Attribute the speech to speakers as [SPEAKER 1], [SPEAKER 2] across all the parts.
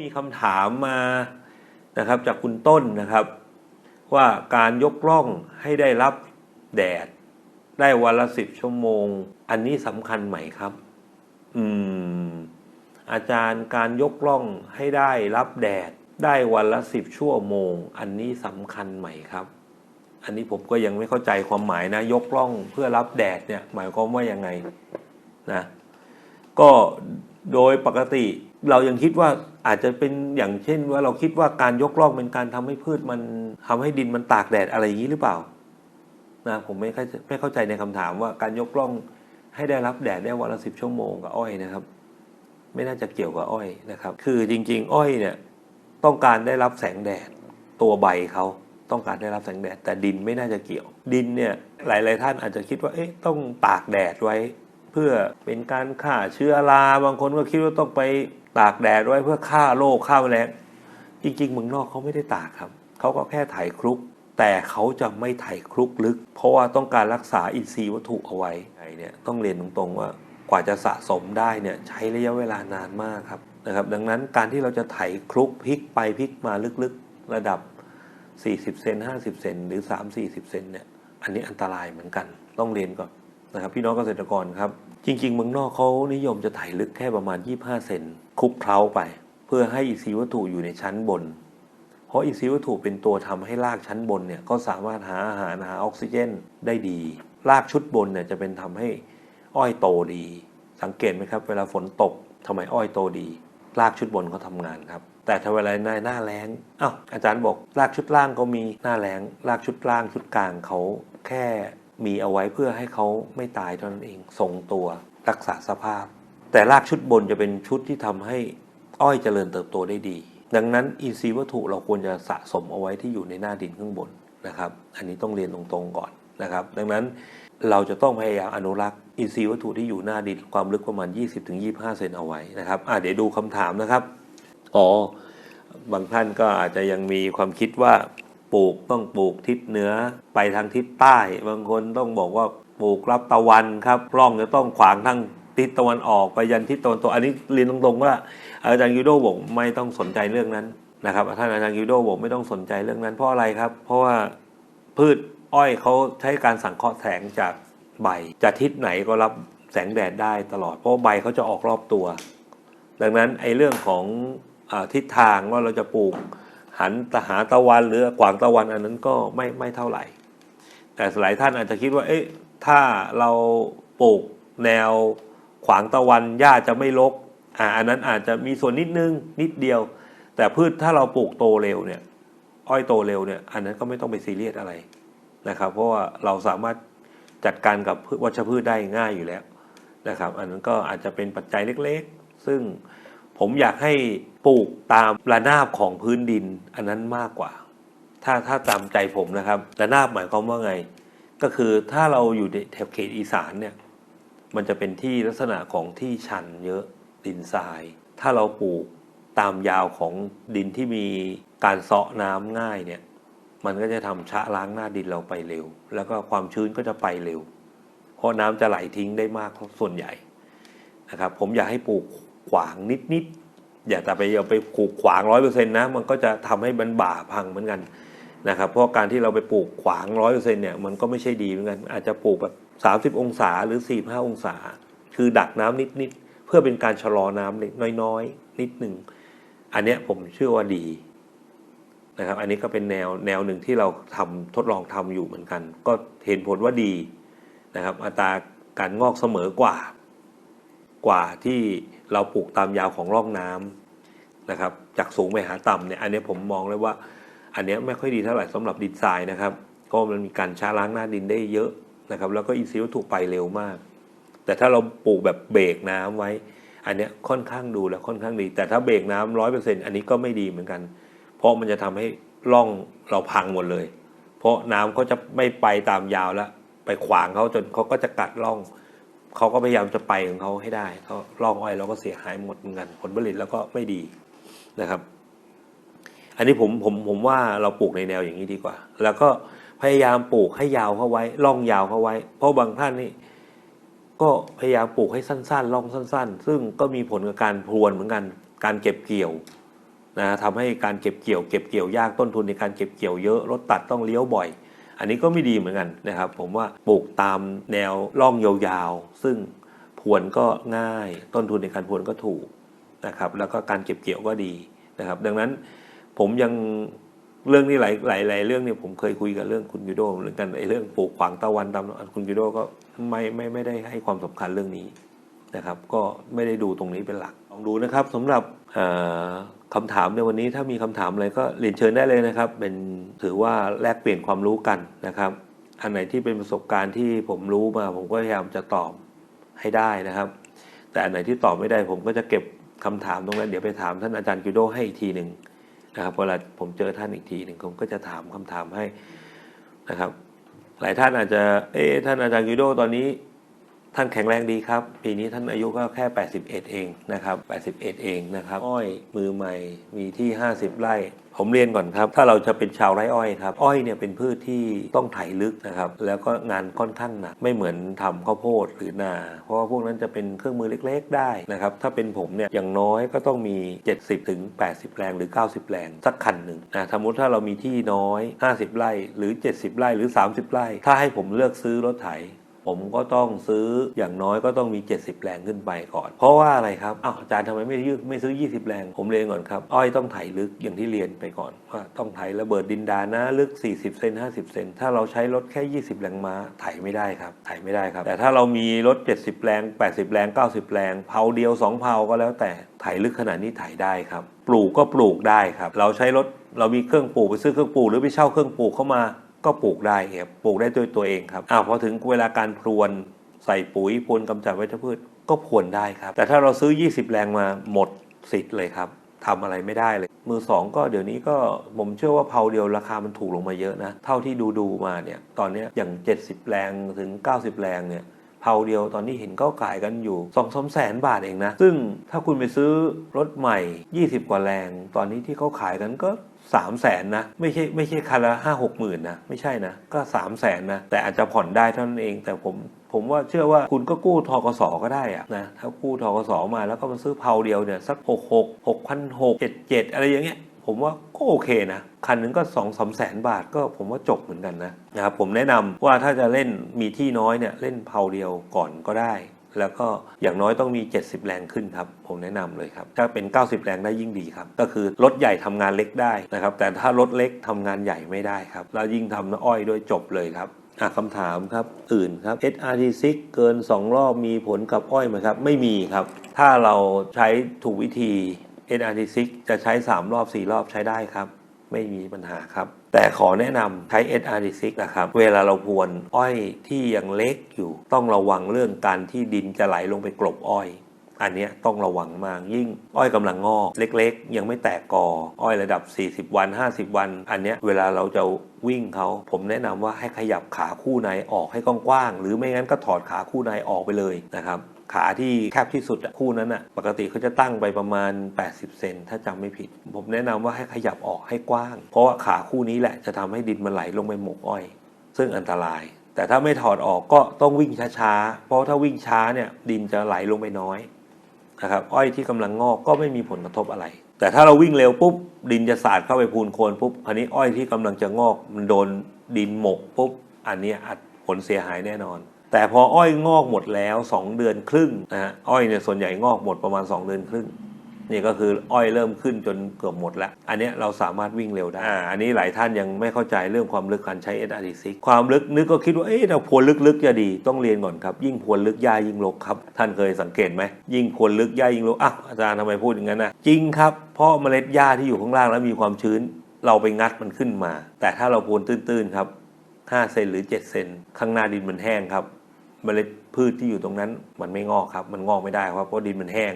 [SPEAKER 1] มีคำถามมานะครับ จากคุณต้นนะครับ ว่าการยกล่องให้ได้รับแดด ได้วันละสิบชั่วโมง อันนี้สำคัญไหมครับ อืม อาจารย์การยกล่องให้ได้รับแดด ได้วันละสิบชั่วโมง อันนี้สำคัญไหมครับ อันนี้ผมก็ยังไม่เข้าใจความหมายนะ ยกล่องเพื่อรับแดดเนี่ย หมายความว่ายังไงนะก็โดยปกติเรายังคิดว่า อาจจะเป็นอย่างเช่นว่าเราคิดว่าการยกล่องเป็นการทำให้พืชมันทำให้ดินมันตากแดดอะไรอย่างนี้หรือเปล่านะผมไม่เข้าไม่เข้าใจในคำถามว่าการยกล่องให้ได้รับแดดได้วันละสิบชั่วโมงกับอ้อยนะครับ ไม่น่าจะเกี่ยวกับอ้อยนะครับ คือจริง ๆ อ้อยเนี่ยต้องการได้รับแสงแดดตัวใบเขาต้องการได้รับแสงแดด แต่ดินไม่น่าจะเกี่ยว ดินเนี่ยหลายๆท่านอาจจะคิดว่าเอ๊ะต้องตากแดดไว้ เพื่อเป็นการฆ่าเชื้อราบางคนก็คิดว่าต้องไป ตากแดดไว้เพื่อฆ่าโรคฆ่าแมลงจริงๆเมืองนอกเขาไม่ได้ตากครับเขาก็แค่ไถคลุก แต่เขาจะไม่ไถคลุกลึก เพราะว่าต้องการรักษาอินทรีย์วัตถุเอาไว้ไอเนี่ยต้องเรียนตรงๆว่ากว่าจะสะสมได้เนี่ยใช้ระยะเวลานานมากครับนะครับดังนั้นการที่เราจะไถคลุกพลิกไปพลิกมาลึกๆ ระดับ 40 เซน 50 เซน หรือ 3 40 เซนเนี่ยอันนี้อันตรายเหมือนกันต้องเรียนก่อนนะครับพี่น้องเกษตรกรครับ จริง ๆ เมืองนอกเขานิยมจะไถลึกแค่ประมาณ 25 เซนคลุกเคล้าไป เพื่อให้อินทรีวัตถุอยู่ในชั้นบน เพราะอินทรีวัตถุเป็นตัวทำให้รากชั้นบนเนี่ยก็สามารถหาอาหารหาออกซิเจนได้ดี รากชุดบนเนี่ยจะเป็นทำให้อ้อยโตดี สังเกตไหมครับ เวลาฝนตกทำไมอ้อยโตดี รากชุดบนเขาทำงานครับ แต่ถ้าเวลาในหน้าแล้งอ้าวอาจารย์บอกรากชุดล่างก็มีหน้าแล้งรากชุดล่างชุดกลางเขาแค่ มีเอาไว้เพื่อให้เขาไม่ตายเท่านั้นเองทรงตัวรักษาสภาพ แต่รากชุดบนจะเป็นชุดที่ทำให้อ้อยเจริญเติบโตได้ดี ดังนั้นอินทรีย์วัตถุเราควรจะสะสมเอาไว้ที่อยู่ในหน้าดินข้างบนนะครับ อันนี้ต้องเรียนตรงๆก่อนนะครับ ดังนั้นเราจะต้องพยายามอนุรักษ์อินทรีย์วัตถุที่อยู่หน้าดินความลึกประมาณ 20-25 เซนเอาไว้นะครับอะเดี๋ยวดูคำถามนะครับ อ๋อบางท่านก็อาจจะยังมีความคิดว่า ปลูกต้องปลูกทิศเหนือไปทางทิศใต้ บางคนต้องบอกว่าปลูกรับตะวันครับร่องจะต้องขวางทางทิศตะวันออกไปยันทิศตะวันตกอันนี้เรียนตรงๆว่าอาจารย์ยูโดบอกไม่ต้องสนใจเรื่องนั้นนะครับท่านอาจารย์ยูโดบอกไม่ต้องสนใจเรื่องนั้นเพราะอะไรครับ เพราะว่าพืชอ้อยเขาใช้การสังเคราะห์แสงจากใบจากทิศไหนก็รับแสงแดดได้ตลอด เพราะใบเขาจะออกรอบตัว ดังนั้นไอ้เรื่องของอทิศทางว่าเราจะปลูก หันตหาตะวันหรือขวางตะวันอันนั้นก็ไม่ไม่เท่าไหร่ แต่หลายท่านอาจจะคิดว่า เอ๊ะถ้าเราปลูกแนวขวางตะวันหญ้าจะไม่รกอ่าอันนั้นอาจจะมีส่วนนิดนึงนิดเดียว แต่พืชถ้าเราปลูกโตเร็วเนี่ย อ้อยโตเร็วเนี่ย อันนั้นก็ไม่ต้องไปซีเรียสอะไรนะครับ เพราะว่าเราสามารถจัดการกับวัชพืชได้ง่ายอยู่แล้วนะครับ อันนั้นก็อาจจะเป็นปัจจัยเล็กๆ ซึ่ง ผมอยากให้ปลูกตามระนาบของพื้นดินอันนั้นมากกว่า ถ้าถ้าตามใจผมนะครับระนาบหมายความว่าไง ก็คือถ้าเราอยู่ในแถบเขตอีสานเนี่ยมันจะเป็นที่ลักษณะของที่ชันเยอะดินทราย ถ้าเราปลูกตามยาวของดินที่มีการเซาะน้ำง่ายเนี่ยมันก็จะทำชะล้างหน้าดินเราไปเร็ว แล้วก็ความชื้นก็จะไปเร็ว เพราะน้ำจะไหลทิ้งได้มากส่วนใหญ่นะครับผมอยากให้ปลูก ขวางนิดๆอย่าแต่ไปเอาไปปลูกขวางร้อยเปอร์เซ็นต์นะมันก็จะทำให้มันบ่าพังเหมือนกันนะครับเพราะการที่เราไปปลูกขวางร้อยเปอร์เซ็นต์เนี่ยมันก็ไม่ใช่ดีเหมือนกันอาจจะปลูกแบบสามสิบองศาหรือสี่ห้าองศา คือดักน้ำนิดๆเพื่อเป็นการชะลอน้ำเล็กน้อยๆ นิดหนึ่งอันเนี้ยผมเชื่อว่าดีนะครับอันนี้ก็เป็นแนวแนวหนึ่งที่เราทำทดลองทำอยู่เหมือนกัน ก็เห็นผลว่าดีนะครับอัตราการงอกเสมอกว่า กว่าที่ เราปลูกตามยาวของร่องน้ำนะครับ จากสูงไปหาต่ำเนี่ยอันนี้ผมมองเลยว่า อันนี้ไม่ค่อยดีเท่าไหร่สำหรับดินทรายนะครับก็มันมีการช้าล้างหน้าดินได้เยอะนะครับ แล้วก็อินทรีย์วัตถุไปเร็วมาก แต่ถ้าเราปลูกแบบเบรกน้ำไว้ อันนี้ค่อนข้างดูแล้วค่อนข้างดี แต่ถ้าเบรกน้ำร้อยเปอร์เซ็นต์อันนี้ก็ไม่ดีเหมือนกัน เพราะมันจะทำให้ร่องเราพังหมดเลย เพราะน้ำเขาจะไม่ไปตามยาวแล้ว ไปขวางเขาจนเขาก็จะกัดร่อง เขาก็พยายามจะไปของเขาให้ได้เขาร่องอ้อยเราก็เสียหายหมดเหมือนกัน ผลผลิตแล้วก็ไม่ดีนะครับ อันนี้ผมผมผมว่าเราปลูกในแนวอย่างนี้ดีกว่า แล้วก็พยายามปลูกให้ยาวเข้าไว้ร่องยาวเข้าไว้ เพราะบางท่านนี่ก็พยายามปลูกให้สั้นๆร่องสั้น ๆ ซึ่งก็มีผลกับการพรวนเหมือนกัน การเก็บเกี่ยวนะทำให้การเก็บเกี่ยว เก็บเกี่ยวยากต้นทุนในการเก็บเกี่ยวเยอะรถตัดต้องเลี้ยวบ่อย อันนี้ก็ไม่ดีเหมือนกันนะครับ ผมว่าปลูกตามแนวร่องยาวๆ ซึ่งพรวนก็ง่าย ต้นทุนในการพรวนก็ถูกนะครับ แล้วก็การเก็บเกี่ยวก็ดีนะครับ ดังนั้นผมยังเรื่องนี้หลายหลายหลายเรื่องเนี่ยผมเคยคุยกับเรื่องคุณยูโดเหมือนกันไอ้เรื่องปลูกขวางตะวันตามคุณยูโดก็ไม่ไม่ไม่ได้ให้ความสำคัญเรื่องนี้ นะครับ ก็ไม่ได้ดูตรงนี้เป็นหลักลองดูนะครับสำหรับคำถามในวันนี้ถ้ามีคำถามอะไรก็เรียนเชิญได้เลยนะครับ เป็นถือว่าแลกเปลี่ยนความรู้กันนะครับ อันไหนที่เป็นประสบการณ์ที่ผมรู้มา ผมก็พยายามจะตอบให้ได้นะครับ แต่อันไหนที่ตอบไม่ได้ผมก็จะเก็บคำถามตรงนั้นเดี๋ยวไปถามท่านอาจารย์กิโดให้อีกทีหนึ่งนะครับเวลาผมเจอท่านอีกทีหนึ่งผมก็จะถามคำถามให้นะครับ หลายท่านอาจจะเอ๊ะท่านอาจารย์กิโดตอนนี้ ท่านแข็งแรงดีครับ ปีนี้ท่านอายุก็แค่ 81 เองนะครับ 81 เองนะครับ อ้อยมือใหม่มีที่ 50 ไร่ ผมเรียนก่อนครับ ถ้าเราจะเป็นชาวไร่อ้อยครับ อ้อยเนี่ยเป็นพืชที่ต้องไถลึกนะครับ แล้วก็งานค่อนข้างหนัก ไม่เหมือนทำข้าวโพดหรือนา เพราะว่าพวกนั้นจะเป็นเครื่องมือเล็กๆได้นะครับ ถ้าเป็นผมเนี่ย อย่างน้อยก็ต้องมี 70ถึง80 แรงหรือ 90 แรงสักคันหนึ่งนะ สมมติถ้าเรามีที่น้อย 50 ไร่ หรือ 70 ไร่ หรือ 30 ไร่ ถ้าให้ผมเลือกซื้อรถไถ ผมก็ต้องซื้ออย่างน้อยก็ต้องมี 70 แรงขึ้นไปก่อน เพราะว่าอะไรครับอ้าวอาจารย์ทำไมไม่ยืไม่ซื้อ 20 แรง ผมเรียนก่อนครับ อ้อยต้องไถลึกอย่างที่เรียนไปก่อนว่าต้องไถระเบิดดินดานนะลึก 40 เซน50 เซนถ้าเราใช้รถแค่ 20 แรงม้าไถไม่ได้ครับไถไม่ได้ครับ แต่ถ้าเรามีรถ 70 แรง 80 แรง 90 แรงเผาเดียว 2เผาก็แล้วแต่ไถลึกขนาดนี้ไถได้ครับ ปลูกก็ปลูกได้ครับ เราใช้รถเรามีเครื่องปลูกไปซื้อเครื่องปลูกหรือไปเช่าเครื่องปลูกเข้ามา ก็ปลูกได้ครับปลูกได้ด้วยตัวเองครับอ้าวพอถึงเวลาการพรวนใส่ปุ๋ยพรวนกำจัดวัชพืชก็พรวนได้ครับ แต่ถ้าเราซื้อ 20 แรงมาหมดสิทธิ์เลยครับทำอะไรไม่ได้เลย มือสองก็เดี๋ยวนี้ก็ผมเชื่อว่าเพาเดียวราคามันถูกลงมาเยอะนะ เท่าที่ดูดูมาเนี่ยตอนนี้อย่าง 70 แรงถึง 90 แรงเนี่ยเผาเดียวตอนนี้เห็นเขาขายกันอยู่2องสามแสนบาทเองนะ ซึ่งถ้าคุณไปซื้อรถใหม่ 20 กว่าแรง ตอนนี้ที่เขาขายกันก็ 3 0 0แสนนะไม่ใช่ไม่ใช่คันละห้าหกหมื่นนะไม่ใช่นะก็3 0 0แสนนะแต่อาจจะผ่อนได้เท่านั้นเอง แต่ผมผมว่าเชื่อว่าคุณก็กู้ทกสก็ได้อะนะถ้ากู้ทกสมาแล้วก็มาซื้อเผาเดียวเนี่ยสัก6 6 6 6 0 0 7 7อะไรอย่างเงี้ยผมว่าก็โอเคนะ คันหนึ่งก็2องสามแสนบาทก็ผมว่าจบเหมือนกันนะนะครับผมแนะนำว่าถ้าจะเล่นมีที่น้อยเนี่ยเล่นเพาเดียวก่อนก็ได้ แล้วก็อย่างน้อยต้องมี 70 แรงขึ้นครับ ผมแนะนำเลยครับ ถ้าเป็น 90 แรงได้ยิ่งดีครับ ก็คือรถใหญ่ทำงานเล็กได้นะครับ แต่ถ้ารถเล็กทำงานใหญ่ไม่ได้ครับ แล้วยิ่งทำน้ำอ้อยด้วยจบเลยครับอะคำถามครับ อื่นครับ SRT6 เกิน 2 รอบมีผลกับอ้อยไหมครับ ไม่มีครับ ถ้าเราใช้ถูกวิธี SRT6 จะใช้ 3 รอบ 4 รอบใช้ได้ครับ ไม่มีปัญหาครับ แต่ขอแนะนำใช้ SRT6 นะครับ เวลาเราพรวนอ้อยที่ยังเล็กอยู่ ต้องระวังเรื่องการที่ดินจะไหลลงไปกลบอ้อยอันนี้ต้องระวังมากยิ่ง อ้อยกำลังงอกเล็กๆ ยังไม่แตกกอ อ้อยระดับ 40 วัน 50 วัน อันนี้เวลาเราจะวิ่งเขาผมแนะนำว่าให้ขยับขาคู่ในออกให้กว้างๆหรือไม่งั้นก็ถอดขาคู่ในออกไปเลยนะครับ ขาที่แคบที่สุดคู่นั้นอะปกติเขาจะตั้งไปประมาณ 80 เซนถ้าจำไม่ผิด ผมแนะนำว่าให้ขยับออกให้กว้าง เพราะว่าขาคู่นี้แหละจะทำให้ดินมันไหลลงไปหมกอ้อย ซึ่งอันตราย แต่ถ้าไม่ถอดออกก็ต้องวิ่งช้าๆ เพราะถ้าวิ่งช้าเนี่ยดินจะไหลลงไปน้อยนะครับอ้อยที่กำลังงอกก็ไม่มีผลกระทบอะไร แต่ถ้าเราวิ่งเร็วปุ๊บดินจะสาดเข้าไปพูนโคนปุ๊บอันนี้อ้อยที่กำลังจะงอกมันโดนดินหมกปุ๊บอันนี้อาจผลเสียหายแน่นอน แต่พออ้อยงอกหมดแล้ว 2 เดือนครึ่งนะฮะอ้อยเนี่ยส่วนใหญ่งอกหมดประมาณ 2 เดือนครึ่งนี่ก็คืออ้อยเริ่มขึ้นจนเกือบหมดแล้ว อันนี้เราสามารถวิ่งเร็วได้อ่าอันนี้หลายท่านยังไม่เข้าใจเรื่องความลึกการใช้ SRT6 ความลึกนึกก็คิดว่าเอ๊ะเราพรวนลึกๆจะดีต้องเรียนก่อนครับ ยิ่งพรวนลึกหญ้ายิ่งรกครับ ท่านเคยสังเกตไหมยิ่งพรวนลึกหญ้ายิ่งรกอะอาจารย์ทำไมพูดอย่างนั้นนะจริงครับ เพราะเมล็ดหญ้าที่อยู่ข้างล่างแล้วมีความชื้น เราไปงัดมันขึ้นมา แต่ถ้าเราพรวนตื้นๆครับ5เซนหรือ7เซนข้างหน้าดินมันแห้งครับ เมล็ดพืชที่อยู่ตรงนั้น มันไม่งอกครับ มันงอกไม่ได้ครับเพราะดินมันแห้ง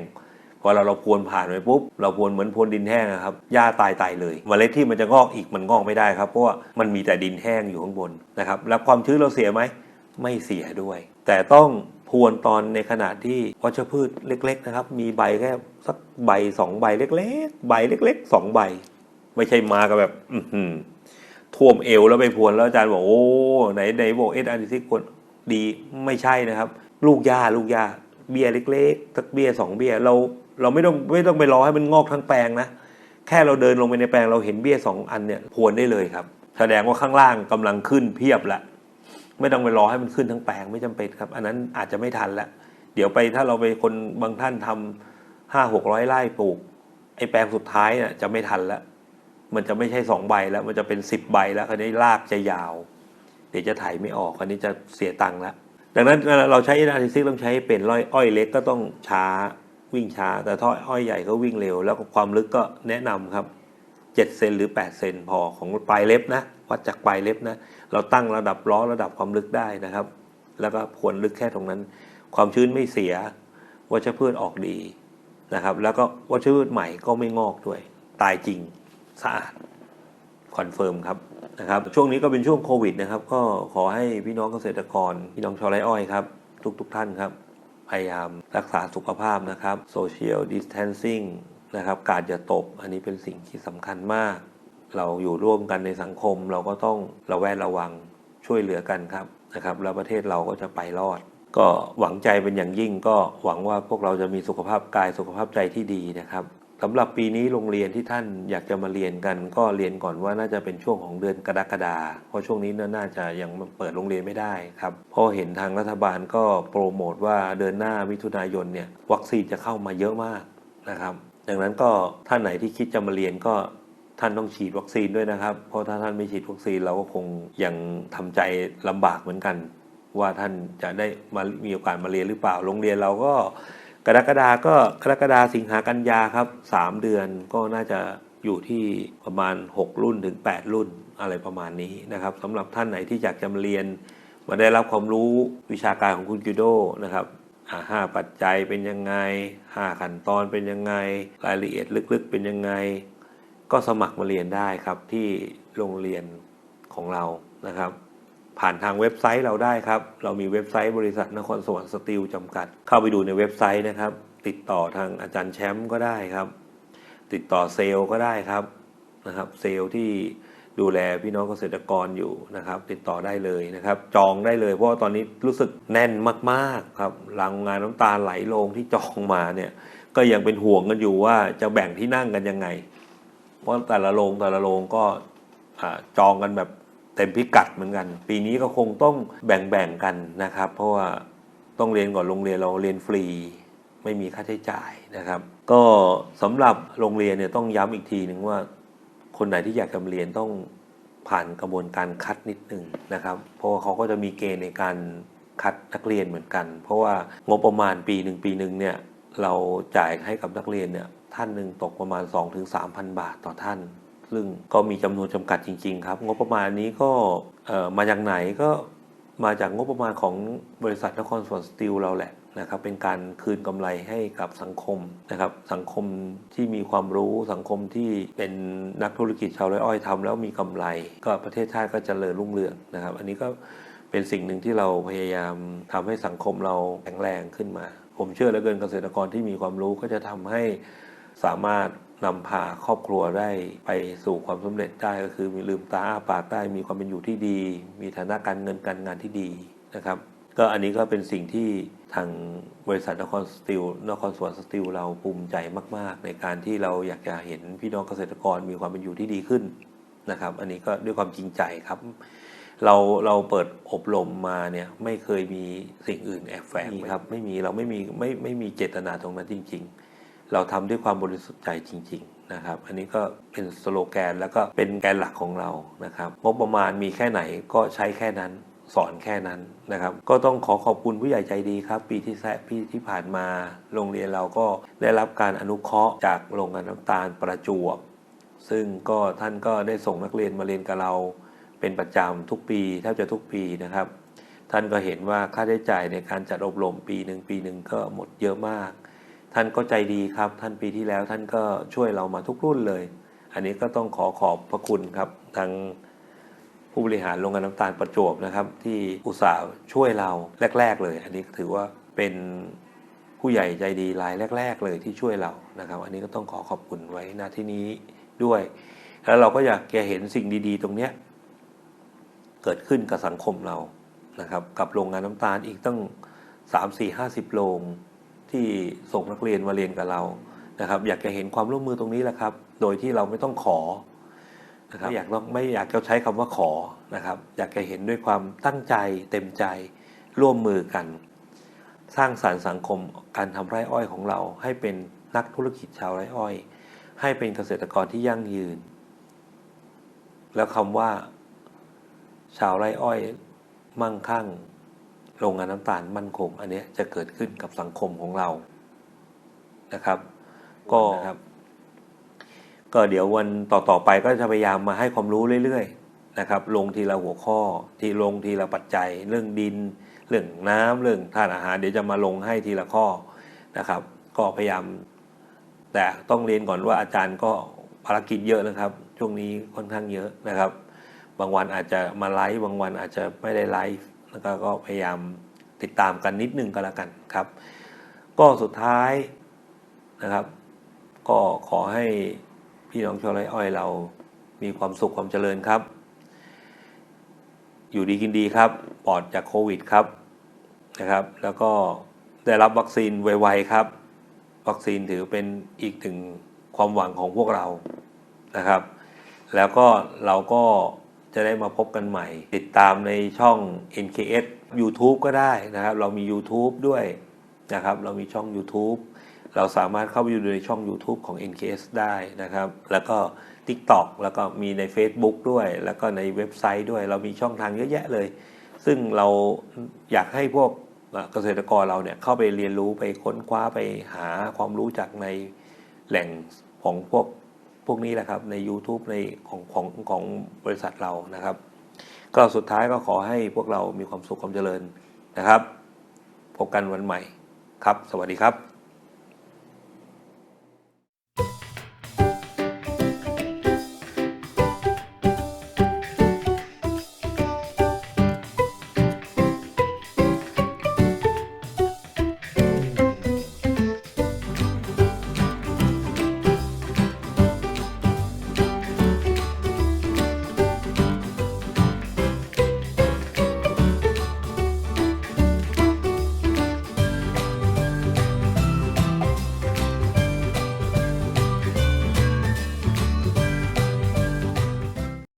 [SPEAKER 1] พอเราเราพรวนผ่านไปปุ๊บเราพรวนเหมือนพรวนดินแห้งอะครับหญ้าตายตายเลยเมล็ดที่มันจะงอกอีกมันงอกไม่ได้ครับเพราะว่ามันมีแต่ดินแห้งอยู่ข้างบนนะครับแล้วความชื้นเราเสียไหมไม่เสียด้วย แต่ต้องพรวนตอนในขณะที่วัชพืชเล็ก ๆนะครับ มีใบแค่สักใบสองใบเล็ก ๆ ใบเล็กๆสองใบ ไม่ใช่มากับแบบอืท่วมเอวแล้วไปพรวนแล้วอาจารย์บอกโอ้ไหนไหนบอกเอสอาร์ทีควร ดีไม่ใช่นะครับ ลูกหญ้าลูกหญ้าเบี้ยเล็กๆสักเบี้ยสองเบี้ยเราเราไม่ต้องไม่ต้องไปรอให้มันงอกทั้งแปลงนะแค่เราเดินลงไปในแปลงเราเห็นเบี้ยสองอันเนี่ยพวนได้เลยครับ แสดงว่าข้างล่างกำลังขึ้นเพียบละไม่ต้องไปรอให้มันขึ้นทั้งแปลงไม่จำเป็นครับ อันนั้นอาจจะไม่ทันละเดี๋ยวไปถ้าเราไปคนบางท่านทำห้าหกร้อยไร่ปลูกไอ้แปลงสุดท้ายเนี่ยจะไม่ทันละมันจะไม่ใช่สองใบแล้ว มันจะเป็นสิบใบแล้วคราวนี้รากจะยาว เดี๋ยวจะถ่ายไม่ออกคราวนี้จะเสียตังค์ละดังนั้นเราใช้นาทิซิกต้องใช้เป็นร้อยอ้อยเล็กก็ต้องช้าวิ่งช้า แต่ถ้าอ้อยใหญ่ก็วิ่งเร็ว แล้วก็ความลึกก็แนะนำครับ7เซนหรือ 8 เซนพอของปลายเล็บนะวัดจากปลายเล็บนะเราตั้งระดับล้อระดับความลึกได้นะครับ แล้วก็ควรลึกแค่ตรงนั้น ความชื้นไม่เสียวัชพืชออกดีนะครับ แล้วก็วัชพืชใหม่ก็ไม่งอกด้วย ตายจริงสะอาดคอนเฟิร์มครับ นะครับช่วงนี้ก็เป็นช่วงโควิดนะครับ ก็ขอให้พี่น้องเกษตรกร พี่น้องชาวไร่อ้อยครับ ทุกๆทท่านครับ พยายามรักษาสุขภาพนะครับ social distancing นะครับการจะตกอันนี้เป็นสิ่งที่สำคัญมาก เราอยู่ร่วมกันในสังคม เราก็ต้องระแวดระวังช่วยเหลือกันครับนะครับ แล้วประเทศเราก็จะไปรอด ก็หวังใจเป็นอย่างยิ่งก็หวังว่าพวกเราจะมีสุขภาพกายสุขภาพใจที่ดีนะครับ สำหรับปีนี้โรงเรียนที่ท่านอยากจะมาเรียนกัน ก็เรียนก่อนว่าน่าจะเป็นช่วงของเดือนกรกฎาเพราะช่วงนี้น่าจะยังเปิดโรงเรียนไม่ได้ครับเพราะเห็นทางรัฐบาลก็โปรโมทว่าเดือนหน้ามิถุนายนเนี่ยวัคซีนจะเข้ามาเยอะมากนะครับดังนั้นก็ท่านไหนที่คิดจะมาเรียนก็ท่านต้องฉีดวัคซีนด้วยนะครับ เพราะถ้าท่านไม่ฉีดวัคซีนเราก็คงยังทำใจลำบากเหมือนกัน ว่าท่านจะได้มามีโอกาสมาเรียนหรือเปล่าโรงเรียนเราก็ รกฎาก็กรกฎาสิงหากันยาครับสามเดือนก็น่าจะอยู่ที่ประมาณ 6 รุ่นถึง 8 รุ่นอะไรประมาณนี้นะครับสำหรับท่านไหนที่อยากจะมาเรียน มาได้รับความรู้วิชาการของคุณจูโดนะครับห้าปัจจัยเป็นยังไงห้าขั้นตอนเป็นยังไง รายละเอียดลึกๆเป็นยังไง ก็สมัครมาเรียนได้ครับที่โรงเรียนของเรานะครับ ผ่านทางเว็บไซต์เราได้ครับ เรามีเว็บไซต์บริษัทนครสวรรค์สตีลจำกัด เข้าไปดูในเว็บไซต์นะครับ ติดต่อทางอาจารย์แชมป์ก็ได้ครับ ติดต่อเซลล์ก็ได้ครับนะครับ เซลล์ที่ดูแลพี่น้องเกษตรกรอยู่นะครับ ติดต่อได้เลยนะครับ จองได้เลย เพราะว่าตอนนี้รู้สึกแน่นมากๆครับรังงานน้ำตาไหลลงที่จองมาเนี่ยก็ยังเป็นห่วงกันอยู่ว่าจะแบ่งที่นั่งกันยังไง เพราะแต่ละโรงแต่ละโรงก็จองกันแบบ เต็มพิกัดเหมือนกัน ปีนี้ก็คงต้องแบ่งๆกันนะครับ เพราะว่าต้องเรียนก่อนโรงเรียนเราเรียนฟรี ไม่มีค่าใช้จ่ายนะครับ ก็สำหรับโรงเรียนเนี่ยต้องย้ำอีกทีหนึ่งว่า คนไหนที่อยากจะมาเรียนต้องผ่านกระบวนการคัดนิดหนึ่งนะครับ เพราะว่าเขาก็จะมีเกณฑ์ในการคัดนักเรียนเหมือนกัน เพราะว่างบประมาณปีหนึ่งปีหนึ่งเนี่ยเราจ่ายให้กับนักเรียนเนี่ยท่านหนึ่งตกประมาณ 2-3,000 บาทต่อท่าน ซึ่งก็มีจำนวนจำกัดจริง ๆ ครับ งบประมาณนี้ก็เอ่อมาจากไหนก็มาจากงบประมาณของบริษัทนครสวรรค์สตีลเราแหละนะครับเป็นการคืนกำไรให้กับสังคมนะครับสังคมที่มีความรู้สังคมที่เป็นนักธุรกิจชาวไร่อ้อยทำแล้วมีกำไร ก็ประเทศชาติก็เจริญรุ่งเรืองนะครับ อันนี้ก็เป็นสิ่งหนึ่งที่เราพยายามทำให้สังคมเราแข็งแรงขึ้นมา ผมเชื่อเหลือเกินเกษตรกรที่มีความรู้ก็จะทำให้สามารถ นำพาครอบครัวได้ไปสู่ความสำเร็จได้ก็คือมีลืมตาอ้าปากได้มีความเป็นอยู่ที่ดี มีฐานะการเงินการงานที่ดีนะครับ ก็อันนี้ก็เป็นสิ่งที่ทางบริษัทนครสตีลนครสวรรค์สตีลเราภูมิใจมาก ๆ ในการที่เราอยากจะเห็นพี่น้องเกษตรกรมีความเป็นอยู่ที่ดีขึ้นนะครับ อันนี้ก็ด้วยความจริงใจครับ เราเราเปิดอบรมมาเนี่ยไม่เคยมีสิ่งอื่นแอบแฝงครับ ไม่มีเราไม่มีไม่ไม่มีเจตนาตรงนั้นจริง ๆ เราทำด้วยความบริสุทธิ์ใจจริง ๆ นะครับ อันนี้ก็เป็นสโลแกนแล้วก็เป็นแกนหลักของเรานะครับงบประมาณมีแค่ไหนก็ใช้แค่นั้นสอนแค่นั้นนะครับ ก็ต้องขอขอบคุณผู้ใหญ่ใจดีครับ ปีที่แซะปีที่ผ่านมา โรงเรียนเราก็ได้รับการอนุเคราะห์จากโรงงานน้ำตาลประจวบ ซึ่งก็ท่านก็ได้ส่งนักเรียนมาเรียนกับเราเป็นประจำทุกปีแทบจะทุกปีนะครับ ท่านก็เห็นว่าค่าใช้จ่ายในการจัดอบรมปีหนึ่งปีหนึ่งก็หมดเยอะมาก ท่านก็ใจดีครับ ท่านปีที่แล้วท่านก็ช่วยเรามาทุกรุ่นเลย อันนี้ก็ต้องขอขอบพระคุณครับทางผู้บริหารโรงงานน้ำตาลประจวบนะครับ ที่อุตส่าห์ช่วยเราแรก ๆ เลย อันนี้ถือว่าเป็นผู้ใหญ่ใจดีรายแรก ๆ เลยที่ช่วยเรานะครับ อันนี้ก็ต้องขอขอบคุณไว้ณที่นี้ด้วย แล้วเราก็อยากจะเห็นสิ่งดี ๆ ตรงเนี้ยเกิดขึ้นกับสังคมเรานะครับ กับโรงงานน้ำตาลอีกตั้ง 3 4 50 โรง ที่ส่งนักเรียนมาเรียนกับเรานะครับ อยากจะเห็นความร่วมมือตรงนี้แหละครับ โดยที่เราไม่ต้องขอนะครับไม่อยากไม่อยากจะใช้คำว่าขอนะครับ อยากจะเห็นด้วยความตั้งใจเต็มใจร่วมมือกัน สร้างสารรค์สังคมการทำไร่อ้อยของเรา ให้เป็นนักธุรกิจชาวไร่อ้อย ให้เป็นเกษตรกรที่ยั่งยืน แล้วคำว่า ชาวไร่อ้อย มั่งคั่ง โรงงานน้ำตาลมั่นคง อันเนี้ยจะเกิดขึ้นกับสังคมของเรานะครับ ก็นะครับก็เดี๋ยววันต่อๆไปก็จะพยายามมาให้ความรู้เรื่อยๆนะครับ ลงทีละหัวข้อ ทีลงทีละปัจจัย เรื่องดิน เรื่องน้ำเรื่องทานอาหาร เดี๋ยวจะมาลงให้ทีละข้อนะครับ ก็พยายาม แต่ต้องเรียนก่อนว่าอาจารย์ก็ภารกิจเยอะนะครับ ช่วงนี้ค่อนข้างเยอะนะครับ บางวันอาจจะมาไลฟ์บางวันอาจจะไม่ได้ไลฟ์ แล้วก็ก็พยายามติดตามกันนิดนึงก็แล้วกันครับ ก็สุดท้ายนะครับ ก็ขอให้พี่น้องชาวไร่อ้อยเรามีความสุขความเจริญครับ อยู่ดีกินดีครับ ปลอดจากโควิดครับนะครับ แล้วก็ได้รับวัคซีนไวๆครับ วัคซีนถือเป็นอีกถึงความหวังของพวกเรานะครับ แล้วก็เราก็ จะได้มาพบกันใหม่ ติดตามในช่อง NKS YouTube ก็ได้นะครับ เรามี YouTube ด้วยนะครับ เรามีช่อง YouTube เราสามารถเข้าไปดูในช่อง YouTube ของ NKS ได้นะครับ แล้วก็ TikTok แล้วก็มีใน Facebook ด้วย แล้วก็ในเว็บไซต์ด้วย เรามีช่องทางเยอะแยะเลย ซึ่งเราอยากให้พวกเกษตรกรเราเนี่ยเข้าไปเรียนรู้ไปค้นคว้าไปหาความรู้จากในแหล่งของพวก วกนี้แหละครับใน YouTube ในของของของบริษัทเรานะครับ ก็สุดท้ายก็ขอให้พวกเรามีความสุขความเจริญนะครับ พบกันวันใหม่ครับ สวัสดีครับ